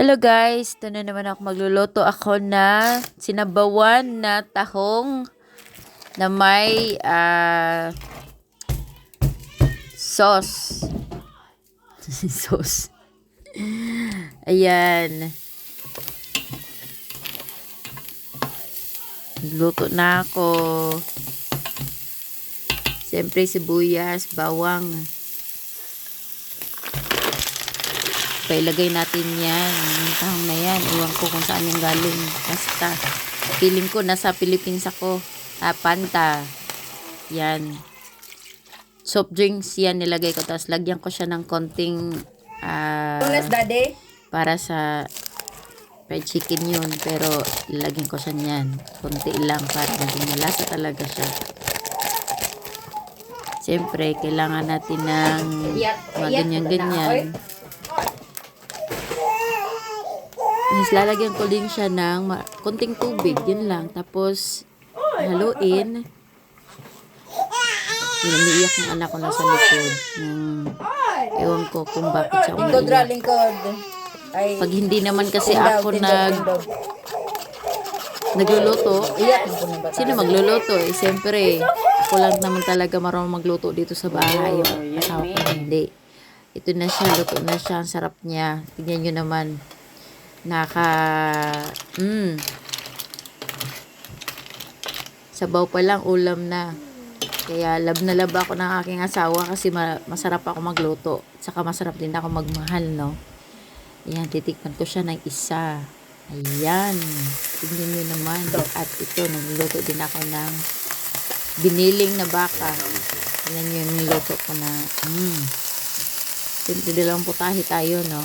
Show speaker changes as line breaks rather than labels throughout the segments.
Hello guys, ito na naman ako magluluto ako na sinabawan na tahong na may ah, sauce. sauce. Ayan. Luto na ako. Siyempre sibuyas, bawang. Pailagay natin yan. Yung tahong na yan. Iwan ko kung saan yung galing. Basta. Feeling ko nasa Philippines ako. Ah, Panta. Yan. Soft drinks yan nilagay ko. Tapos lagyan ko siya ng konting ah,
daddy.
para sa fried chicken yun. Pero ilagyan ko siya niyan. Konti lang para maging malasa talaga siya. Siyempre, kailangan natin ng mga ganyan-ganyan. Tapos lalagyan ko din siya ng konting tubig, yun lang. Tapos haluin. Yun, umiiyak ang anak ko nasa likod. Hmm. Ewan ko kung bakit siya umiiyak.
lingkod. Ay,
Pag hindi naman kasi ako nag, nagluluto,
Iyak
sino magluluto? Eh, siyempre, ako lang naman talaga marunong magluto dito sa bahay. Yung asawa ko hindi. Ito na siya, luto na siya. Ang sarap niya. Tignan nyo naman. Naka, mm. Sabaw pa lang, ulam na. Kaya lab na lab ako ng aking asawa kasi ma- masarap ako magluto. Saka masarap din ako magmahal, no? Ayan, titikman ko siya ng isa. Ayan. Tignan nyo naman. At ito, nagluto din ako ng biniling na baka. Ayan yung niluto ko na, mm. Dalawang putahe tayo, no?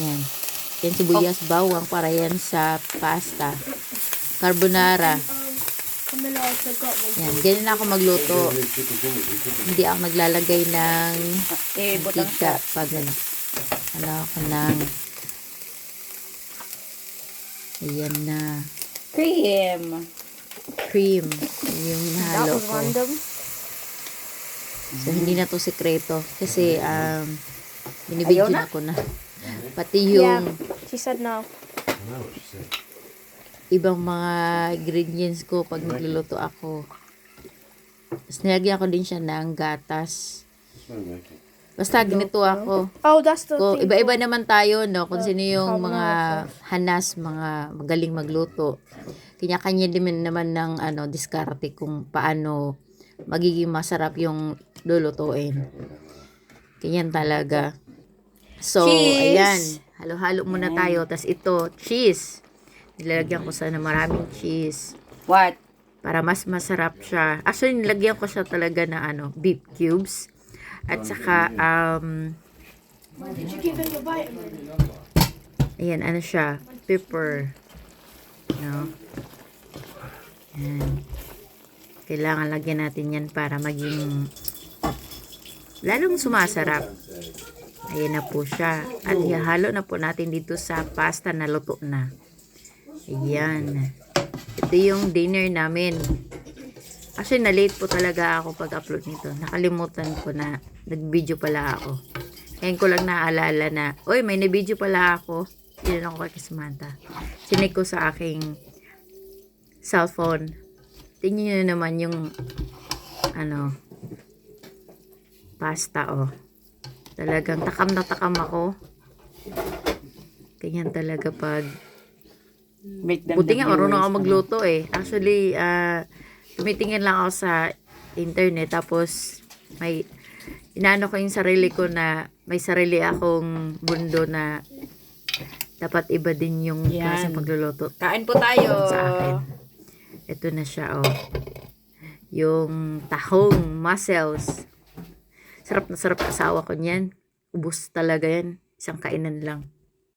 Ayan. Yan sibuyas bawang para yan sa pasta. Carbonara. Yan, ganyan ako magluto. Hindi ako naglalagay ng
Eh, butang
mantika pag ano, ano ako ng ayan na
cream.
cream yung hinahalo ko. So, hindi na to sekreto. Kasi, um, binibigyan ako na. Pati yung
She said no.
ibang mga ingredients ko pag nagluluto ako. Tapos, nilagyan ko din siya ng gatas. Basta, ganito ako.
Oh, that's the thing.
iba-iba naman tayo, no? Kung sino yung mga hanas, mga magaling magluto. Kanya-kanya din naman ng ano, diskarte kung paano magiging masarap yung lulutuin. Ganyan talaga. So,
Cheese!
ayan. Halo-halo muna tayo. Tapos ito, cheese. Nilalagyan ko sana maraming cheese
What?
para mas masarap siya. Actually, nilagyan ko siya talaga na ano, beef cubes. At saka, um, ayan, ano siya, pepper. No? Ayan. Kailangan lagyan natin yan para maging lalong sumasarap. Ayan na po siya. At ihalo na po natin dito sa pasta na luto na. Ayan. Ito yung dinner namin. Actually, na-late po talaga ako pag-upload nito. Nakalimutan ko na nag-video pala ako. Ngayon ko lang naaalala na, oy, may na-video pala ako. Yun ako kay Samantha. Sinig ko sa aking cellphone. Tingnan nyo naman yung ano pasta, oh. Talagang takam na takam ako. Ganyan talaga pag Buti nga, marunong ako
viewers,
magluto eh. Actually, ah tumitingin lang ako sa internet. Tapos, may, inaano ko yung sarili ko na may sarili akong mundo na dapat iba din yung
Yan.
klase pagluluto
Kain po tayo.
sa akin. Ito na siya, oh. Yung tahong mussels. Sarap na sarap asawa ko niyan. Ubus talaga yan. Isang kainan lang.